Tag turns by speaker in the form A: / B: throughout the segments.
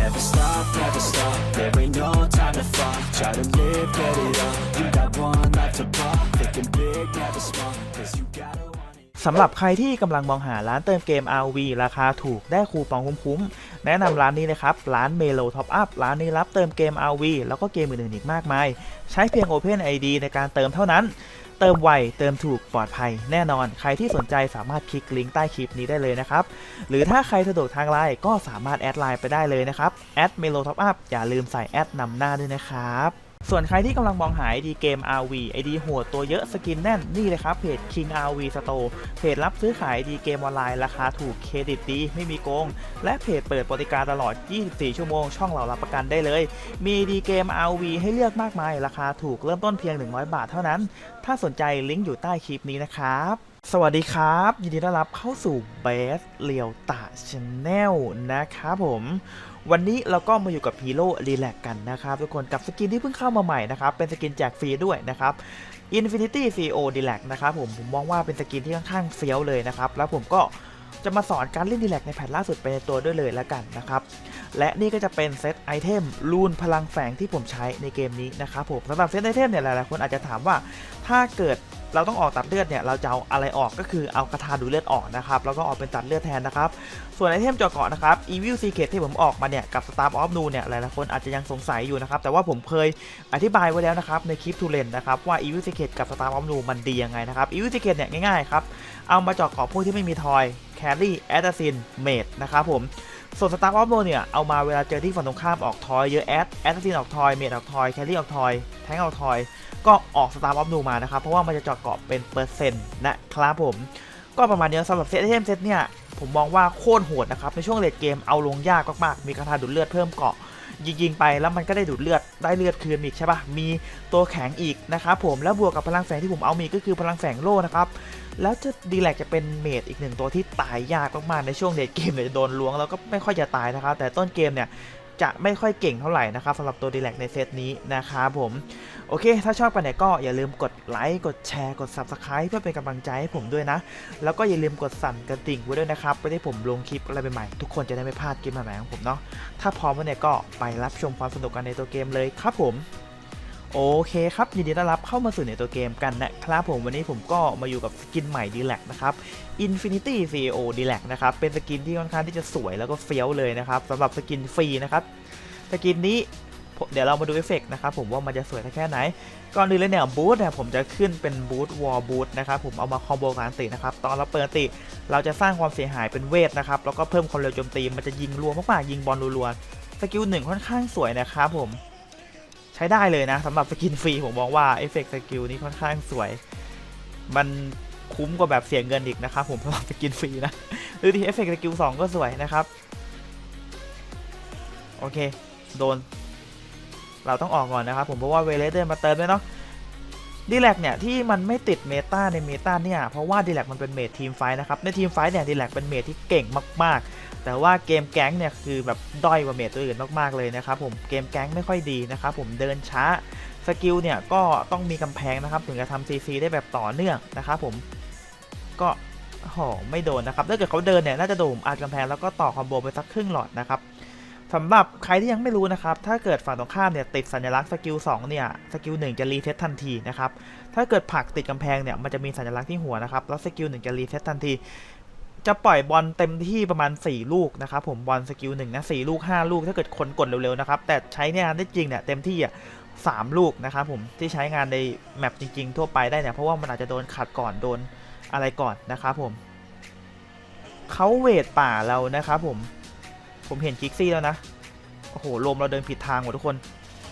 A: Never stop, never stop. There ain't no time to fall. Try to live, get it up. You got one life to pop. Thinking big, never small. Cause you gotta
B: สำหรับใครที่กำลังมองหาร้านเติมเกม RV ราคาถูกได้คูปองคุ้มๆ แนะนำร้านนี้นะครับ ร้าน Melo Top Up ร้านนี้รับเติมเกม RV แล้วก็เกมอื่นๆอีกมากมาย ใช้เพียง Open ID ในการเติมเท่านั้น เติมไวเติมถูกปลอดภัยแน่นอน ใครที่สนใจสามารถคลิกลิงก์ใต้คลิปนี้ได้เลยนะครับ หรือถ้าใครสะดวกทางไลน์ก็สามารถแอดไลน์ไปได้เลยนะครับแอดเมโลท็อปอัพอย่าลืมใส่แอดนำหน้าด้วยนะครับ ส่วนใครที่กำลังมองหาไอดีเกม RV ไอดีโหดตัวเยอะสกินแน่นนี่เลยครับเพจ King RV Store เพจรับซื้อขายดีเกมออนไลน์ราคาถูกเครดิตดีไม่มีโกง และเพจเปิดบริการตลอด 24 ชั่วโมง ช่องเรารับประกันได้เลย มีดีเกม RV ให้เลือกมากมาย ราคาถูกเริ่มต้นเพียง 100 บาทเท่านั้น ถ้าสนใจลิงก์อยู่ใต้คลิปนี้นะครับ สวัสดีครับ ยินดีต้อนรับเข้าสู่ Best เลียวตาชแนลนะครับผม วันนี้เราก็มาอยู่กับฮีโร่รีแลกกันนะครับ ทุกคนกับสกินที่เพิ่งเข้ามาใหม่นะครับ เป็นสกินแจกฟรีด้วยนะครับ Infinity CO d e l a c นะครับผมผมมองว่าเป็นสกินที่ค่อนข้างเฟี้ยวเลยนะครับ แล้วผมก็จะมาสอนการเล่นดีแลกในแพทล่าสุดไปในตัวด้วยเลยแล้วกันนะครับ และนี่ก็จะเป็นเซตไอเทมรูนพลังแฝงที่ผมใช้ในเกมนี้นะครับผมสำหรับเซตไอเทมเนี่ยหลายๆคนอาจจะถามว่าถ้าเกิด เราต้องออกตัดเลือดเนี่ยเราจะเอาอะไรออกก็คือเอากระทาดูเลือดออกนะครับแล้วก็ออกเป็นตัดเลือดแทนนะครับส่วนไอเทมจาะเกาะนะครับ Evil Secret ที่ผมออกมาเนี่ยกับ Star of Noon เนี่ยหลายๆคนอาจจะยังสงสัยอยู่นะครับแต่ว่าผมเคยอธิบายไว้แล้วนะครับในคลิปทูเลนนะครับว่า Evil Secret กับ Star of Noon มันดียังไงนะครับ Evil Secret เนี่ยง่ายๆครับเอามาจาะเกาะพวกที่ไม่มีทอย Carry Assassin Mage นะครับผม ส่วน Star of Noon เนี่ยเอามาเวลาเจอที่ฝั่งตรงข้ามออกทอยเยอะแอด Assassin ออกทอย Mage ออกทอย Carry ออกทอยแทงออกทอย ก็ออก Star of Noon มานะครับ เพราะว่ามันจะจาะเกาะเป็นเปอร์เซ็นต์นะครับผม ก็ประมาณนี้สำหรับเซตไอเทมเซตเนี่ยผมมองว่าโคตรโหดนะครับ ในช่วงเลดเกมเอาลงยากมากๆมีคาถาดูดเลือดเพิ่มเกาะยิงๆไปแล้วมันก็ได้ดูดเลือดได้เลือดคืนอีกใช่ปะมีตัวแข็งอีกนะครับผมแล้วบวกกับพลังแฝงที่ผมเอามีก็คือพลังแฝงโล่นะครับ แล้วจะดีแลกจะเป็นเมดอีกหนึ่งตัวที่ตายยากมากๆในช่วงเลดเกมเนี่ยจะโดนล้วงแล้วก็ไม่ค่อยจะตายนะครับ แต่ต้นเกมเนี่ยจะไม่ค่อยเก่งเท่าไหร่นะครับสำหรับตัวดีแลกในเซตนี้นะครับผม โอเค ถ้าชอบกันเนี่ยก็อย่าลืมกดไลค์กดแชร์กด Subscribe เพื่อเป็นกำลังใจให้ผมด้วยนะ แล้วก็อย่าลืมกดสั่นกระดิ่งไว้ด้วยนะครับไม่ได้ผมลงคลิปอะไรใหม่ๆทุกคนจะได้ไม่พลาดคลิปใหม่ๆของผมเนาะถ้าพร้อมแล้วเนี่ยก็ไปรับชมความสนุกกันในตัวเกมเลยครับผม โอเคครับยินดีต้อนรับเข้ามาสู่ในตัวเกมกันนะครับผมวันนี้ผมก็มาอยู่กับสกินใหม่ดีแลกนะครับ Infinity CEO d e l a c นะครับเป็นสกินที่ค่อนข้างที่จะสวยแล้วก็เฟี้ยวเลยนะครับสำหรับสกินฟรีนะครับสกินนี้เดี๋ยวเรามาดูเอฟเฟกต์นะครับผมว่ามันจะสวยแค่ไหน ก่อนอื่นเลยเนี่ยบูทเนี่ยผมจะขึ้นเป็นบูทวอลบูทนะครับผมเอามาคอมโบกันตินะครับตอนเราเปิดติ เราจะสร้างความเสียหายเป็นเวทนะครับแล้วก็เพิ่มความเร็วโจมตีมันจะยิงรัวมากๆยิงบอลรัวๆสกิลหนึ่งค่อนข้างสวยนะครับผม ใช้ได้เลยนะสำหรับสกินฟรีผมมองว่าเอฟเฟกต์สกิลนี้ค่อนข้างสวย มันคุ้มกว่าแบบเสียเงินอีกนะครับผมสำหรับสกินฟรีนะหรือที่เอฟเฟกต์สกิลสองก็สวยนะครับ โอเค โดน เราต้องออกก่อนนะครับผมเพราะว่าเวเลเดินมาเติมด้วยเนาะ ดีแลกเนี่ยที่มันไม่ติดเมตาในเมตาเนี่ยเพราะว่าดีแลกมันเป็นเมททีมไฟนะครับในทีมไฟเนี่ยดีแลกเป็นเมทที่เก่งมากๆ แต่ว่าเกมแก๊งเนี่ยคือแบบด้อยกว่าเมทตัวอื่นมากๆเลยนะครับผมเกมแก๊งไม่ค่อยดีนะครับผมเดินช้าสกิลเนี่ยก็ต้องมีกำแพงนะครับถึงจะทำซีซีได้แบบต่อเนื่องนะครับผมก็โอ้โหไม่โดนนะครับถ้าเกิดเขาเดินเนี่ยน่าจะโดนอัดกำแพงแล้วก็ต่อคอมโบไปสักครึ่งหลอดนะครับ สำหรับใครที่ยังไม่รู้นะครับ ถ้าเกิดฝั่งตรงข้ามเนี่ยติดสัญลักษณ์สกิล2เนี่ย สกิล1จะรีเซ็ตทันทีนะครับ ถ้าเกิดผักติดกำแพงเนี่ย มันจะมีสัญลักษณ์ที่หัวนะครับ แล้วสกิล1จะรีเซ็ตทันที จะปล่อยบอลเต็มที่ประมาณ 4 ลูกนะครับ ผมบอลสกิล1นะ4ลูก 5 ลูก ถ้าเกิดคนกดเร็วๆนะครับ แต่ใช้งานได้จริงเนี่ยเต็มที่อะสามลูกนะครับผมที่ใช้งานในแมปจริง ๆ ทั่วไปได้เนี่ยเพราะว่ามันอาจจะโดนขัดก่อนโดนอะไรก่อนนะครับผมเขาเวทป่าเรานะครับผม ผมเห็นคิกซี่แล้วนะ โอ้โหลมเราเดินผิดทางหมดทุกคน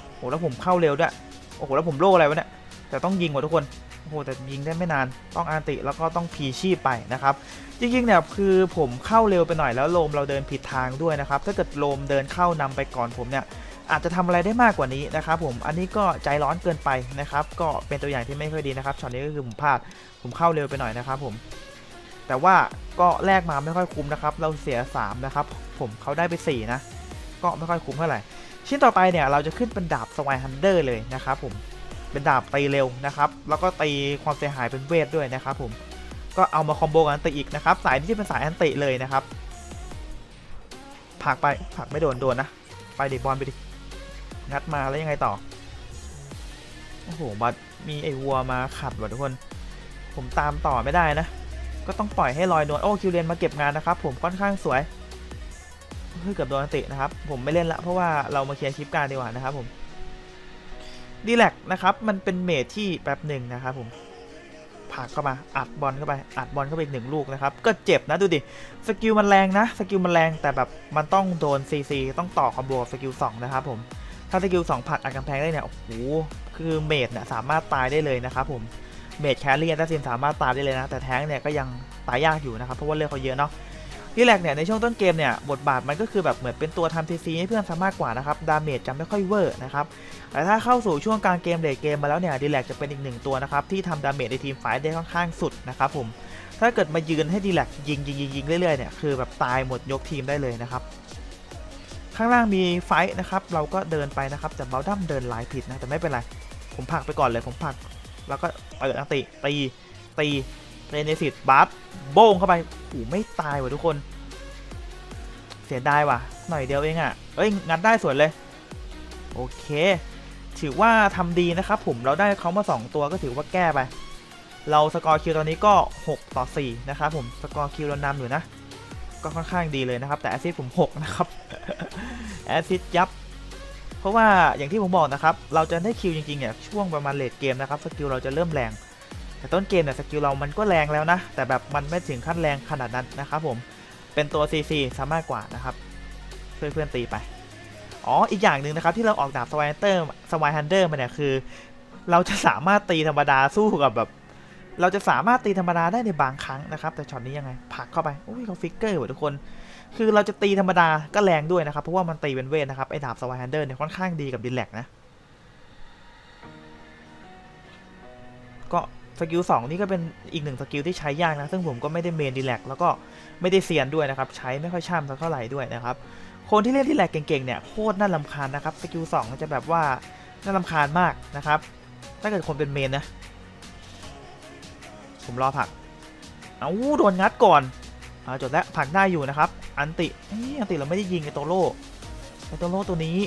B: โอ้โหแล้วผมเข้าเร็วด้วย โอ้โหแล้วผมโล่อะไรวะเนี่ย แต่ต้องยิงหมดทุกคน โอ้โหแต่ยิงได้ไม่นาน ต้องอันติแล้วก็ต้องพีชีพไปนะครับ จริงๆเนี่ยคือผมเข้าเร็วไปหน่อยแล้วลมเราเดินผิดทางด้วยนะครับ ถ้าเกิดลมเดินเข้านำไปก่อนผมเนี่ยอาจจะทำอะไรได้มากกว่านี้นะครับผม อันนี้ก็ใจร้อนเกินไปนะครับ ก็เป็นตัวอย่างที่ไม่ค่อยดีนะครับ ช็อตนี้ก็คือผมพลาด ผมเข้าเร็วไปหน่อยนะครับผม แต่ว่าก็แลกมาไม่ค่อยคุ้มนะครับ เราเสีย 3 นะครับ ผมเขาได้ไป 4 นะ ก็ไม่ค่อยคุ้มเท่าไหร่ ชิ้นต่อไปเนี่ยเราจะขึ้นเป็นดาบสวายฮันเดอร์เลยนะครับผม เป็นดาบตีเร็วนะครับ แล้วก็ตีความเสียหายเป็นเวทด้วยนะครับผม ก็เอามาคอมโบกันตีอีกนะครับ สายนี้จะเป็นสายอันติเลยนะครับ ผักไป ผักไม่โดนโดนนะ ไปดิบอลไปดิ งัดมาแล้วยังไงต่อ โอ้โห บัดมีไอ้วัวมาขัดว่ะทุกคน ผมตามต่อไม่ได้นะ ก็ต้องปล่อยให้ลอยนวลโอ้คิวเรียนมาเก็บงานนะครับผมค่อนข้างสวยเฮ้ยเกือบโดนตินะครับ ผมไม่เล่นละเพราะว่าเรามาเคลียร์คลิปการดีกว่านะครับผมดีแลกนะครับมันเป็นเมทที่แป๊บหนึ่งนะครับผมผักเข้ามาอัดบอลเข้าไปอัดบอลเข้าไปอีกหนึ่งลูกนะครับก็เจ็บนะดูดิสกิลมันแรงนะสกิลมันแรงแต่แบบมันต้องโดนซีซีต้องต่อคอมโบสกิลสองนะครับผมถ้าสกิลสองผักอัดกำแพงได้เนี่ยโอ้โหคือเมทเนี่ยสามารถตายได้เลยนะครับผม เมดแครี่แอนตาซินสามารถตามได้เลยนะ แต่แท้งเนี่ยก็ยังตายยากอยู่นะครับ เพราะว่าเลือดเขาเยอะเนาะที่แรกเนี่ยในช่วงต้นเกมเนี่ยบทบาทมันก็คือแบบเหมือนเป็นตัวทำทีซีให้เพื่อนซะมากกว่านะครับดาเมจจะไม่ค่อยเวอร์นะครับแต่ถ้าเข้าสู่ช่วงกลางเกมเลทเกมมาแล้วเนี่ยดีแลกจะเป็นอีกหนึ่งตัวนะครับที่ทำดาเมจในทีมไฟท์ได้ค่อนข้างสุดนะครับผมถ้าเกิดมายืนให้ดีแลกยิงยิงยิงยิงเรื่อยๆเนี่ยคือแบบตายหมดยกทีมได้เลยนะครับข้างล่างมีไฟท์นะครับเราก็เดินไปนะครับแต่เบลดัมเดินหลายผิดนะแต่ไม่เป็นไรผมผักไปก่อนเลยผมผัก แล้วก็เปิดอันติตีตีเรเนซิตบัฟโบ้งเข้าไปโอ้ไม่ตายว่ะทุกคน เสียดายว่ะ หน่อยเดียวเองอะ่ะเอ้ยงัดได้สวยเลย โอเค ถือว่าทำดีนะครับผมเราได้เขามา 2 ตัวก็ถือว่าแก้ไป เราสกอร์คิวตอนนี้ก็ 6 ต่อ 4 นะครับผมสกอร์คิวเรานำอยู่นะ ก็ค่อนข้างดีเลยนะครับ แต่แอซิดผม 6 นะครับแอซิดยับ เพราะว่าอย่างที่ผมบอกนะครับเราจะได้คิวจริงๆเนี่ยช่วงประมาณเลดเกมนะครับสกิลเราจะเริ่มแรง แต่ต้นเกมเนี่ยสกิลเรามันก็แรงแล้วนะ แต่แบบมันไม่ถึงขั้นแรงขนาดนั้นนะครับผมเป็นตัว CC ซะมากกว่านะครับช่วยเพื่อนตีไปอ๋ออีกอย่างหนึ่งนะครับที่เราออกดาบสวายเตอร์สวายฮันเดอร์มาเนี่ยคือ เราจะสามารถตีธรรมดาสู้กับแบบ เราจะสามารถตีธรรมดาได้ในบางครั้งนะครับ แต่ช็อตนี้ยังไงผักเข้าไปอุ้ยเขาฟิกเกอร์ว่ะทุกคน คือเราจะตีธรรมดาก็แรงด้วยนะครับ เพราะว่ามันตีเป็นเวทนะครับ ไอ้ดาบสวายแฮนเดอร์เนี่ยค่อนข้างดีกับดินแลกนะ ก็สกิล2นี่ก็เป็นอีกหนึ่งสกิลที่ใช้ยากนะ ซึ่งผมก็ไม่ได้เมนดิแลกแล้วก็ไม่ได้เซียนด้วยนะครับ ใช้ไม่ค่อยช่ำสักเท่าไหร่ด้วยนะครับ คนที่เล่นดิแลกเก่งๆเนี่ยโคตรน่าลำคาญนะครับสกิล2มันจะแบบว่าน่าลำคาญมากนะครับ ถ้าเกิดคนเป็นเมนนะ ผมรอผัก เอาโดนงัดก่อน เอาจบแล้วผลักได้อยู่นะครับ อันติอันติเราไม่ได้ยิงไอโตโร่ไอโตโร่ตัวนี้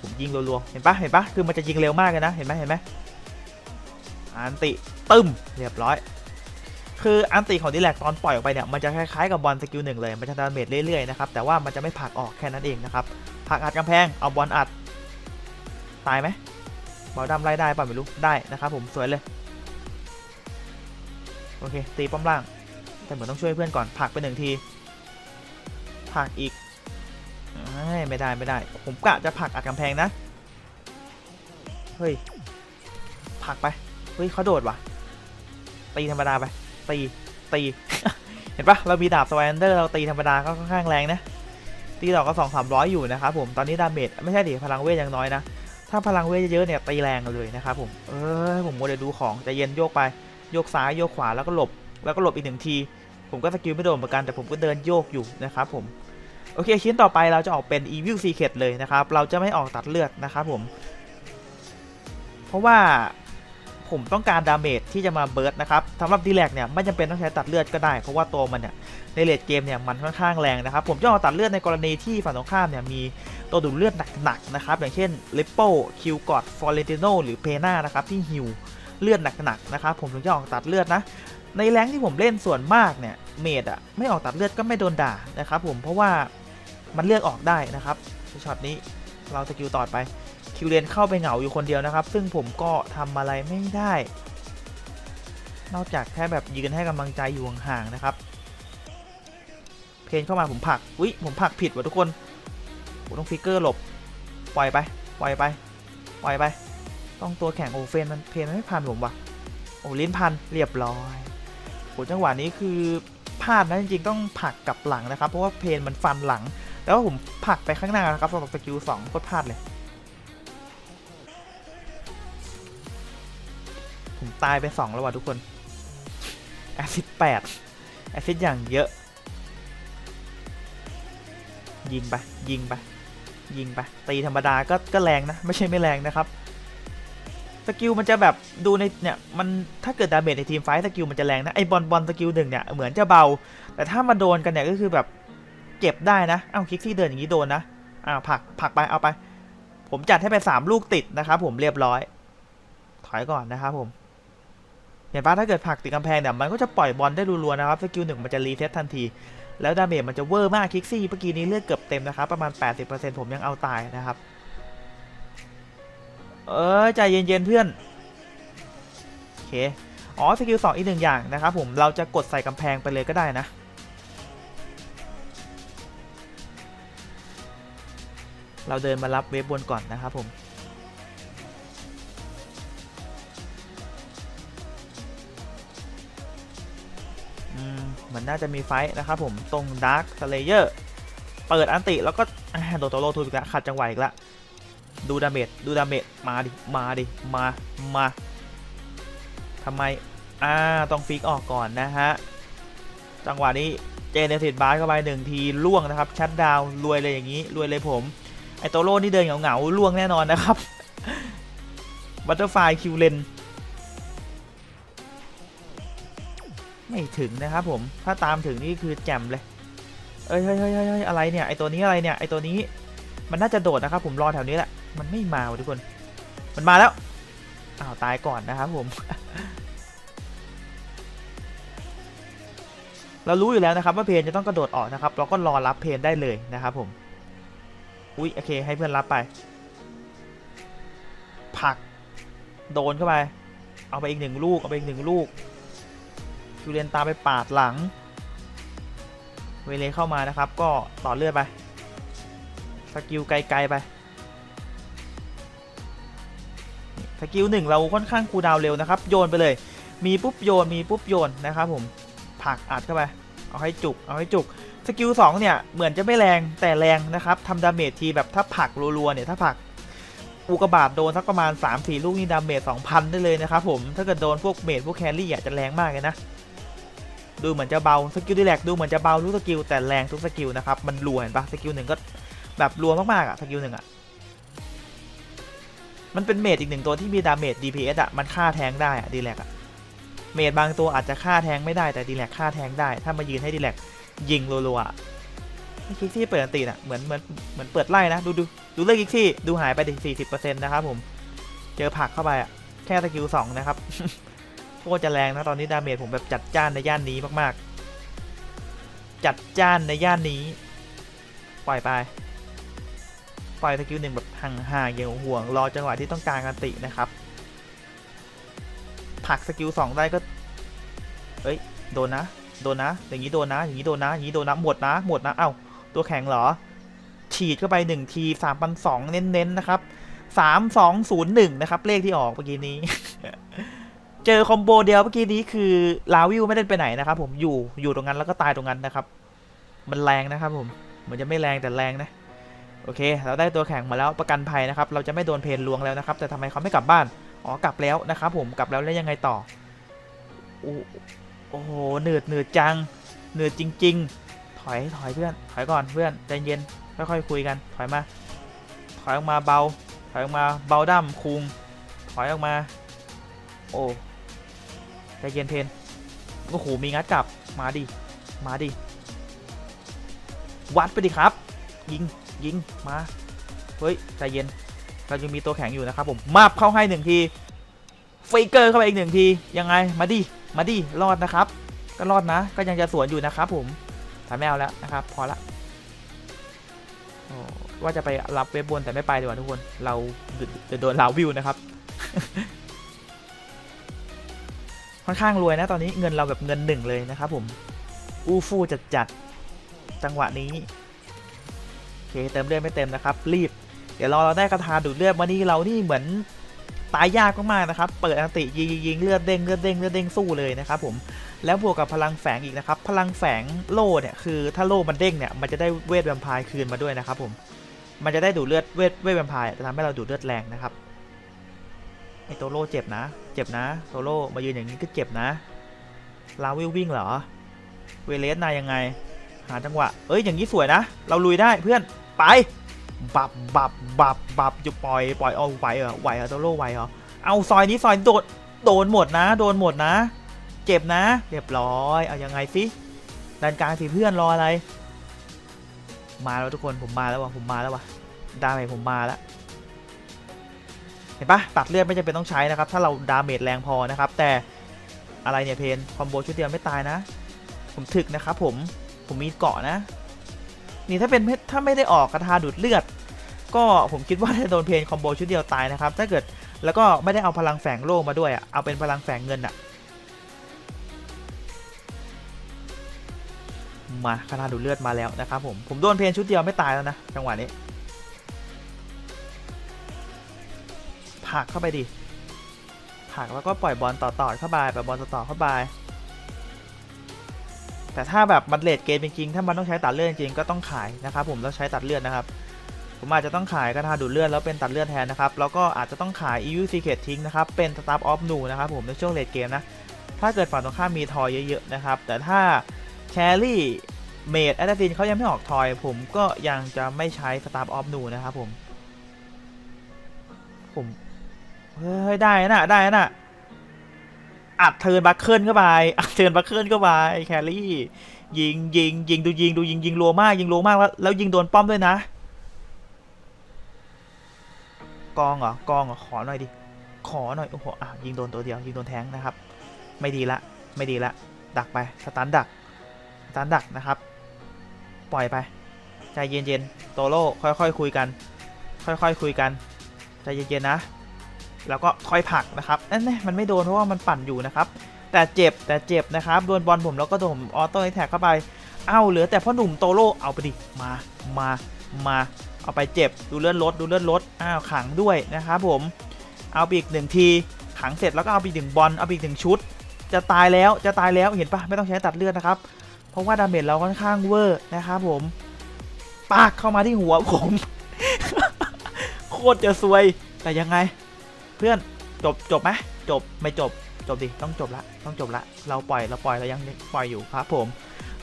B: ผมยิงรัวๆเห็นปะเห็นปะคือมันจะยิงเร็วมากเลยนะเห็นไหมเห็นไหมอันติตึมเรียบร้อย คืออันติของดิแลกตอนปล่อยออกไปเนี่ยมันจะคล้ายๆกับบอลสกิลหนึ่งเลยมันจะดาเมจเรื่อยๆนะครับแต่ว่ามันจะไม่ผักออกแค่นั้นเองนะครับผักอัดกำแพงเอาบอลอัดตายไหมบอลดำไล่ได้ป่ะไม่รู้ได้นะครับผมสวยเลยโอเคตีป้อมล่าง แต่เหมือนต้องช่วยเพื่อนก่อนผักไปหนึ่งทีผักอีกไม่ได้ไม่ได้ ผมกะจะผักอัดกำแพงนะ เฮ้ยผักไป เฮ้ยเขาโดดว่ะ ตีธรรมดาไป ตี ตี เห็นปะเรามีดาบสวายอันเดอร์เราตีธรรมดาก็ค่อนข้างแรงนะ ตีดอกก็สองสามร้อยอยู่นะครับผม ตอนนี้ดาเมจไม่ใช่ดิพลังเวทยังน้อยนะ ถ้าพลังเวทเยอะเนี่ยตีแรงเลยนะครับผม เออผมโมเดลดูของจะเย็นโยกไป โยกซ้ายโยกขวาแล้วก็หลบ แล้วก็หลบอีกหนึ่งที ผมก็สกิลไม่โดนเหมือนกันแต่ผมก็เดินโยกอยู่นะครับผมโอเคชิ้นต่อไปเราจะออกเป็น Evil Secret เลยนะครับ เราจะไม่ออกตัดเลือดนะครับผม เพราะว่าผมต้องการดาเมจที่จะมาเบิร์ดนะครับสำหรับดีแลกเนี่ยไม่จำเป็นต้องใช้ตัดเลือดก็ได้ เพราะว่าตัวมันเนี่ยในเลดเกมเนี่ยมันค่อนข้างแรงนะครับ ผมจะออกตัดเลือดในกรณีที่ฝั่งตรงข้ามเนี่ยมีตัวดูดเลือดหนักๆนะครับ อย่างเช่นลิปโป้คิวกอดฟอร์เรนติโนหรือเพนานะครับที่ฮิวเลือดหนักๆนะครับผมถึงจะออกตัดเลือดนะ ในแรงที่ผมเล่นส่วนมากเนี่ยเมดอะไม่ออกตัดเลือดก็ไม่โดนด่านะครับผมเพราะว่ามันเลือกออกได้นะครับในช็อตนี้เราสกิลต่อไปคิวเรียนเข้าไปเหงาอยู่คนเดียวนะครับ ซึ่งผมก็ทำอะไรไม่ได้ นอกจากแค่แบบยืนให้กำลังใจอยู่ห่างๆนะครับ เพนเข้ามาผมผลักอุ๊ยผมผลักผิดว่ะทุกคนผมต้องฟิกเกอร์หลบปล่อยไปปล่อยไปปล่อยไป ต้องตัวแข่งโอเฟนมันเพนมันไม่พันผมว่ะโอ้ลิ้นพันเรียบร้อย หจังหวะนี้คือพลาดนะจริงๆต้องผักกลับหลังนะครับ เพราะว่าเพนมันฟันหลัง แล้วผมผักไปข้างหน้านะครับสำหรับสกิลสองโคตรพลาดเลยผมตายไป2แล้วว่ะทุกคนแอซิดแปดแอซิดอย่างเยอะ ยิงไป ยิงไป ยิงไป ตีธรรมดาก็ก็แรงนะ ไม่ใช่ไม่แรงนะครับ สกิลมันจะแบบดูในเนี่ยมันถ้าเกิดดาเมจในทีมไฟสกิลมันจะแรงนะไอบอลบอลสกิลหนึ่งเนี่ยเหมือนจะเบา แต่ถ้ามาโดนกันเนี่ยก็คือแบบเก็บได้นะเอ้าคลิกที่เดินอย่างนี้โดนนะอ้าวผักผักไปเอาไป ผมจัดให้ไปสามลูกติดนะครับผมเรียบร้อย ถอยก่อนนะครับผมเห็นปะถ้าเกิดผักติดกำแพงเนี่ยมันก็จะปล่อยบอลได้รัวๆนะครับสกิลหนึ่งมันจะรีเซ็ตทันที แล้วดาเมจมันจะเวอร์มากคลิกซี่เมื่อกี้นี้เลือดเกือบเต็มนะครับประมาณ 80%ผมยังเอาตายนะครับ เออใจเย็นๆเพื่อนโอเคอ๋อสกิลสองอีกหนึ่งอย่างนะครับผมเราจะกดใส่กำแพงไปเลยก็ได้นะเราเดินมารับเวฟบนก่อนนะครับผม มันน่าจะมีไฟท์นะครับผม ตรงดาร์คสเลเยอร์ เปิดอันติ แล้วก็โดนโตโรทูอีกแล้วขัดจังหวะอีกแล้ว ดูดาเมจดูดาเมจมาดิมาดิมามาทำไมอ่าต้องฟิกออกก่อนนะฮะจังหวะนี้เจเนสิตบาร์เข้าไปหนึ่งทีล่วงนะครับชัดดาวรวยเลยอย่างนี้รวยเลยผมไอโตโร่นี่เดินเหงาๆล่วงแน่นอนนะครับบัตเตอร์ไฟคิวเลนไม่ถึงนะครับผมถ้าตามถึงนี่คือแจ่มเลยเอ้ยเฮ้ยเฮ้ยเฮ้ยเฮ้ยอะไรเนี่ยไอตัวนี้อะไรเนี่ยไอตัวนี้มันน่าจะโดดนะครับผมรอแถวนี้แหละมันไม่มาทุกคน มันมาแล้วอ้าวตายก่อนนะครับผม เรารู้อยู่แล้วนะครับว่าเพนจะต้องกระโดดออกนะครับ เราก็รอรับเพนได้เลยนะครับผม อุ้ยโอเค ให้เพื่อนรับไปผลัก โดนเข้าไป เอาไปอีกหนึ่งลูก เอาไปอีกหนึ่งลูกคิวเลนตามไปปาดหลัง เวเลเข้ามานะครับ ก็ต่อเลือดไป สกิลไกลๆไป สกิลหนึ่งเราค่อนข้างคูดาวเร็วนะครับ โยนไปเลย มีปุ๊บโยน มีปุ๊บโยนนะครับผม ผักอัดเข้าไป เอาให้จุก เอาให้จุก สกิลสองเนี่ย เหมือนจะไม่แรงแต่แรงนะครับทำดาเมจทีแบบถ้าผักรัวๆเนี่ย ถ้าผักอุกบาตโดนสักประมาณ 3-4 ลูกนี่ดาเมจ2,000 ได้เลยนะครับผม ถ้าเกิดโดนพวกเมจพวกแครี่อะจะแรงมากเลยนะ ดูเหมือนจะเบา สกิลดีแลกดูเหมือนจะเบาทุกสกิลแต่แรงทุกสกิลนะครับ มันรัวเห็นปะสกิลหนึ่งก็แบบรัวมากๆอะสกิลหนึ่งอะ มันเป็นเมจอีกหนึ่งตัวที่มีดาเมจ DPS อะ มันฆ่าแทงได้อะดีแลกอะ เมจบางตัวอาจจะฆ่าแทงไม่ได้แต่ดีแลกฆ่าแทงได้ ถ้ามายืนให้ดีแลกยิงรัวๆคิกซี่เปิดอตีน่ะ เหมือนเหมือนเหมือนเปิดไล่นะ ดูดูดูเลือกคิกซี่ดูหายไปดิสี่สิบเปอร์เซ็นต์นะครับผม เจอผักเข้าไปอะ แค่สกิลสองนะครับ โคตรจะแรงนะตอนนี้ดาเมจผมแบบจัดจ้านในย่านนี้มากๆ จัดจ้านในย่านนี้ ปล่อยไป ปล่อยสกิลหนึ่งแบบห่างๆอย่างห่วงรอจังหวะที่ต้องการการตินะครับผักสกิลสองได้ก็เอ้ยโดนนะ โดนนะ อย่างนี้โดนนะ อย่างนี้โดนนะ อย่างนี้โดนนะ หมดนะ หมดนะ เอ้า ตัวแข็งเหรอ ฉีดเข้าไปหนึ่งทีสามพันสองเน้นๆนะครับสามสองศูนย์หนึ่งนะครับ เลขที่ออกเมื่อกี้นี้ เจอคอมโบเดียวเมื่อกี้นี้คือลาวิวไม่ได้ไปไหนนะครับ ผม อยู่ อยู่ตรงนั้นแล้วก็ตายตรงนั้นนะครับ มันแรงนะครับผมเหมือนจะไม่แรงแต่แรงนะ โอเค เราได้ตัวแข่งมาแล้วประกันภัยนะครับ เราจะไม่โดนเพนลวงแล้วนะครับ แต่ทำไมเขาไม่กลับบ้าน อ๋อ กลับแล้วนะครับผม กลับแล้วแล้วยังไงต่อโอ้โอ้โห เหนืดเหนืดจัง เหนืดจริง ๆ ถอย ถอยเพื่อน ถอยก่อนเพื่อน ใจเย็น ค่อยๆคุยกัน ถอยมา ถอยออกมาเบา ถอยออกมาเบาดั้มคุง ถอยออกมา โอ้ ใจเย็นเพน โอ้โห มีงัดกลับ มาดิ มาดิ วัดไปดิครับ ยิง ยิงมา เฮ้ยใจเย็น เรายังมีตัวแข็งอยู่นะครับผมมาบเข้าให้หนึ่งทีฟิกเกอร์เข้าไปอีกหนึ่งทียังไงมาดิมาดิรอดนะครับ ก็รอดนะ ก็ยังจะสวนอยู่นะครับผมแต่ไม่เอาแล้วนะครับ พอละว่าจะไปรับเว็บบนแต่ไม่ไปดีกว่าทุกคน เราเดี๋ยวโดนลาวิวนะครับ ค่อนข้างรวยนะตอนนี้เงินเราแบบเงินหนึ่งเลยนะครับผม อู้ฟู่จัดจัดจังหวะนี้ เคเติมเลือดไม่เต็มนะครับ รีบ เดี๋ยวรอเราได้คาถาดูดเลือดมานี่เรานี่เหมือนตายยากมากๆนะครับ เปิดอันติยิงยิงเลือดเด้งเลือดเด้งเลือดเด้งสู้เลยนะครับผมแล้วบวกกับพลังแฝงอีกนะครับ พลังแฝงโล่เนี่ยคือถ้าโล่มันเด้งเนี่ยมันจะได้เวทแวมไพร์คืนมาด้วยนะครับผมมันจะได้ดูดเลือดเวทเวทแวมไพร์จะทำให้เราดูดเลือดแรงนะครับไอโตโร่เจ็บนะ เจ็บนะโตโร่มายืนอย่างนี้ก็เจ็บนะลาวิลวิ่งเหรอ เวเลสนายยังไง หาจังหวะ เอ้ยอย่างนี้สวยนะ เราลุยได้เพื่อน ไป บับบับบับบับจะปล่อยปล่อยเอาไหวเหรอไหวเหรอโตโร่ไหวเหรอเอาซอยนี้ซอยโดนโดนหมดนะ โดนหมดนะ เจ็บนะ เรียบร้อย เอายังไงสิดันกลางสิเพื่อนรออะไร มาแล้วทุกคนผมมาแล้ววะผมมาแล้ววะดาเมจผมมาแล้วเห็นปะตัดเลือดไม่จำเป็นต้องใช้นะครับ ถ้าเราดาเมจแรงพอนะครับ แต่อะไรเนี่ยเพนคอมโบชุดเดียวไม่ตายนะ ผมถึกนะครับผมผมมีเกาะนะ นี่ถ้าเป็นถ้าไม่ได้ออกกระทาดูดเลือด ก็ผมคิดว่าจะโดนเพนคอมโบชุดเดียวตายนะครับ ถ้าเกิดแล้วก็ไม่ได้เอาพลังแฝงโล่มาด้วยอะเอาเป็นพลังแฝงเงินอะมาคาถาดูดเลือดมาแล้วนะครับผม ผมโดนเพนชุดเดียวไม่ตายแล้วนะจังหวะนี้ผักเข้าไปดิผักแล้วก็ปล่อยบอลต่อๆเข้าไปปล่อยบอลต่อๆเข้าไป แต่ถ้าแบบมันเลดเกมจริงๆถ้ามันต้องใช้ตัดเลือดจริงก็ต้องขายนะครับผมแล้วใช้ตัดเลือดนะครับผมอาจจะต้องขายกระทาดูดเลือดแล้วเป็นตัดเลือดแทนนะครับแล้วก็อาจจะต้องขาย EU Secret ทิ้งนะครับเป็น Staff of Nu นะครับผมในช่วงเลดเกมนะถ้าเกิดฝั่งตรงข้ามมีทอยเยอะๆนะครับแต่ถ้าแครี่เมดแอตตินเขายังไม่ออกทอย ผมก็ยังจะไม่ใช้ Staff of Nu นะครับผมผมเฮ้ยได้นะได้นะ อัดเทิร์นบัคเคิลเข้าไปอัดเทิร์นบัคเคิลเข้าไปแครี่ ยิงยิงยิงดูยิงดูยิงยิงรัวมากยิงรัวมากแล้วแล้วยิงโดนป้อมด้วยนะ กองเหรอกองเหรอขอหน่อยดิขอหน่อยโอ้โหอะยิงโดนตัวเดียวยิงโดนแทงนะครับ ไม่ดีละไม่ดีละดักไปสตันดักสตันดักนะครับ ปล่อยไปใจเย็นๆโตโร่ค่อยๆคุยกัน ค่อยๆคุยกันใจเย็นๆนะ แล้วก็ค่อยผักนะครับนั่นแน่มันไม่โดนเพราะว่ามันปั่นอยู่นะครับ แต่เจ็บแต่เจ็บนะครับโดนบอลผมแล้วก็โดนออโต้แท็กเข้าไปเอ้าเหลือแต่พ่อหนุ่มโตโร่เอาไปดิมามามาเอาไปเจ็บดูเลื่อนรถดูเลื่อนรถอ้าวขังด้วยนะครับผมเอาไปอีกหนึ่งทีขังเสร็จแล้วก็เอาไปหนึ่งบอลเอาไปอีกหนึ่งชุด จะตายแล้วจะตายแล้วเห็นปะไม่ต้องใช้ตัดเลือดนะครับเพราะว่าดาเมจเราค่อนข้างเวอร์นะครับผมปากเข้ามาที่หัวผมโคตรจะซวยแต่ยังไง เพื่อนจบจบไหมจบไม่จบจบดิต้องจบละต้องจบละ เราปล่อยเราปล่อยเรายังปล่อยอยู่ครับผม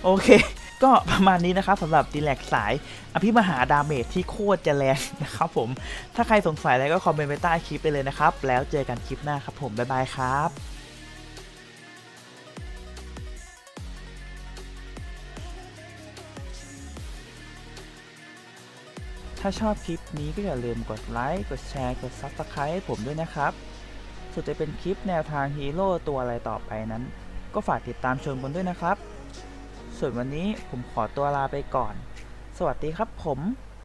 B: โอเค ก็ประมาณนี้นะครับสำหรับดีแลกสาย อภิมหาดาเมจที่โคตรจะแรงนะครับผม ถ้าใครสงสัยอะไรก็คอมเมนต์ไปใต้คลิปไปเลยนะครับ แล้วเจอกันคลิปหน้าครับผม บ๊ายบายครับ ถ้าชอบคลิปนี้ก็อย่าลืมกดไลค์ กดแชร์ กด Subscribe ให้ผมด้วยนะครับ ส่วนจะเป็นคลิปแนวทางฮีโร่ตัวอะไรต่อไปนั้น ก็ฝากติดตามชมกันด้วยนะครับ ส่วนวันนี้ผมขอตัวลาไปก่อน สวัสดีครับผม